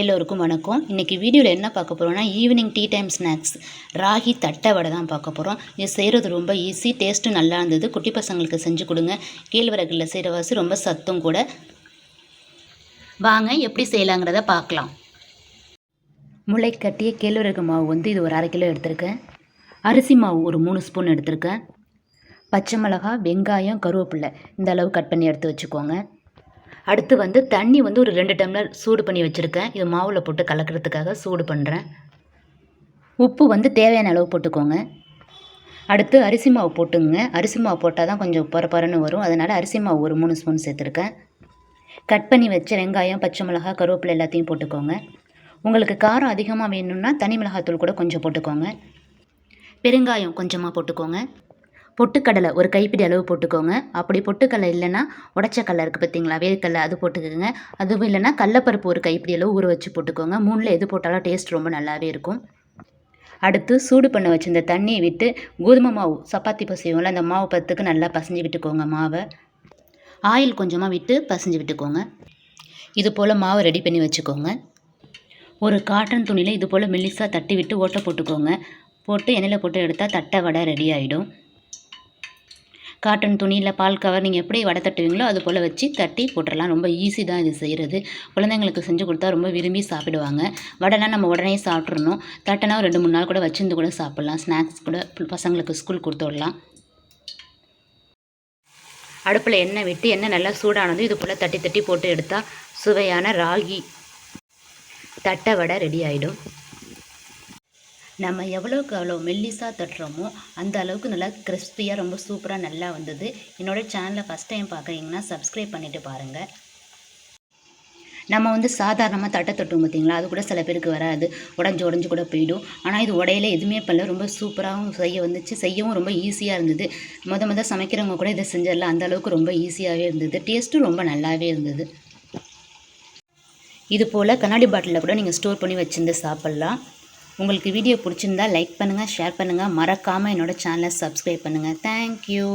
எல்லோருக்கும் வணக்கம். இன்றைக்கி வீடியோவில் என்ன பார்க்க போகிறோம்னா evening tea time snacks ragi தட்டை வடை தான் பார்க்க போகிறோம் இது செய்கிறது ரொம்ப ஈஸி டேஸ்ட்டும் நல்லா இருந்தது. குட்டி பசங்களுக்கு செஞ்சு கொடுங்க. கேழ்வரகுல செய்கிற வாசி ரொம்ப சத்தும் கூட. வாங்க எப்படி செய்யலாங்கிறத பார்க்கலாம். முளை கட்டிய கேழ்வரகு மாவு வந்து இது ஒரு அரை கிலோ எடுத்திருக்கேன். அரிசி மாவு ஒரு மூணு ஸ்பூன் எடுத்திருக்கேன். பச்சை மிளகா வெங்காயம் கருவேப்பில்லை இந்த அளவு கட் பண்ணி எடுத்து வச்சுக்கோங்க. அடுத்து வந்து தண்ணி வந்து ஒரு ரெண்டு டம்ளர் சூடு பண்ணி வச்சுருக்கேன். இது மாவில் போட்டு கலக்கிறதுக்காக சூடு பண்ணுறேன் உப்பு வந்து தேவையான அளவு போட்டுக்கோங்க. அடுத்து அரிசி மாவு போட்டுங்க. அரிசி மாவு போட்டால் தான் கொஞ்சம் பரபரன்னு வரும். அதனால் அரிசி மாவு ஒரு மூணு ஸ்பூன் சேர்த்துருக்கேன். கட் பண்ணி வச்ச வெங்காயம் பச்சை மிளகாய் கருவேப்பிலை எல்லாத்தையும் போட்டுக்கோங்க. உங்களுக்கு காரம் அதிகமாக வேணும்னா தனி மிளகாத்தூள் கூட கொஞ்சம் போட்டுக்கோங்க. பெருங்காயம் கொஞ்சமாக போட்டுக்கோங்க. பொட்டுக்கடலை ஒரு கைப்பிடி அளவு போட்டுக்கோங்க. அப்படி பொட்டுக்கடலை இல்லைன்னா உடச்ச கடலை இருக்குது பார்த்தீங்களா வேர்க்கடலை அது போட்டுக்கோங்க. அதுவும் இல்லைன்னா கடலப்பருப்பு ஒரு கைப்பிடி அளவு ஊற வச்சு போட்டுக்கோங்க. மூணில் எது போட்டாலும் டேஸ்ட் ரொம்ப நல்லாவே இருக்கும். அடுத்து சூடு பண்ண வச்சிருந்த தண்ணியை விட்டு கோதுமை மாவு சப்பாத்தி பசைவோம்ல அந்த மாவு பத்துக்கு நல்லா பசஞ்சு விட்டுக்கோங்க மாவை. ஆயில் கொஞ்சமாக விட்டு பசஞ்சு விட்டுக்கோங்க. இது போல் மாவை ரெடி பண்ணி வச்சுக்கோங்க. ஒரு காட்டன் துணியில் இது போல் மெல்லிசாக தட்டி விட்டு ஓட்டை போட்டுக்கோங்க. போட்டு எண்ணெயில் போட்டு எடுத்தால் தட்டை வடை ரெடி ஆகிடும் காட்டன் துணியில் பால் கவர் நீங்கள் எப்படி வடை தட்டுவீங்களோ அது போல் வச்சு தட்டி போட்டுடலாம் ரொம்ப ஈஸி தான் இது செய்கிறது குழந்தைங்களுக்கு செஞ்சு கொடுத்தா ரொம்ப விரும்பி சாப்பிடுவாங்க. வடைனா நம்ம உடனே சாப்பிட்றணும் தட்டினா ஒரு ரெண்டு மூணு நாள் கூட வச்சிருந்து கூட சாப்பிட்லாம். ஸ்நாக்ஸ் கூட பசங்களுக்கு ஸ்கூல் கொடுத்து விடலாம். அடுப்பில் எண்ணெய் விட்டு எண்ணெய் நல்லா சூடானதும் இது போல் தட்டி தட்டி போட்டு எடுத்தால் சுவையான ராகி தட்டை வடை ரெடி ஆகிடும் நம்ம எவ்வளோக்கு அவ்வளோ மெல்லிஸாக தட்டுறோமோ அந்த அளவுக்கு நல்லா கிறிஸ்பியாக ரொம்ப சூப்பராக நல்லா வந்தது. என்னோடய சேனலை ஃபஸ்ட் டைம் பார்க்குறீங்கன்னா சப்ஸ்கிரைப் பண்ணிவிட்டு பாருங்கள் நம்ம வந்து சாதாரணமாக தட்டை தட்டுவோம் பார்த்தீங்களா அது கூட சில பேருக்கு வராது. உடஞ்சி உடஞ்சி கூட போயிடும். ஆனால் இது உடையில எதுவுமே பண்ணல. ரொம்ப சூப்பராகவும் செய்ய வந்துச்சு. செய்யவும் ரொம்ப ஈஸியாக இருந்தது. மொதல் மொதல் சமைக்கிறவங்க கூட இதை செஞ்சிடலாம். அந்த அளவுக்கு ரொம்ப ஈஸியாகவே இருந்தது. டேஸ்ட்டும் ரொம்ப நல்லாவே இருந்தது. இது போல் கண்ணாடி பாட்டிலில் கூட நீங்கள் ஸ்டோர் பண்ணி வச்சுருந்து சாப்பிட்லாம். உங்களுக்கு வீடியோ பிடிச்சிருந்தா லைக் பண்ணுங்கள் ஷேர் பண்ணுங்கள் மறக்காமல் என்னோடய சேனலை சப்ஸ்கிரைப் பண்ணுங்கள் தேங்க்யூ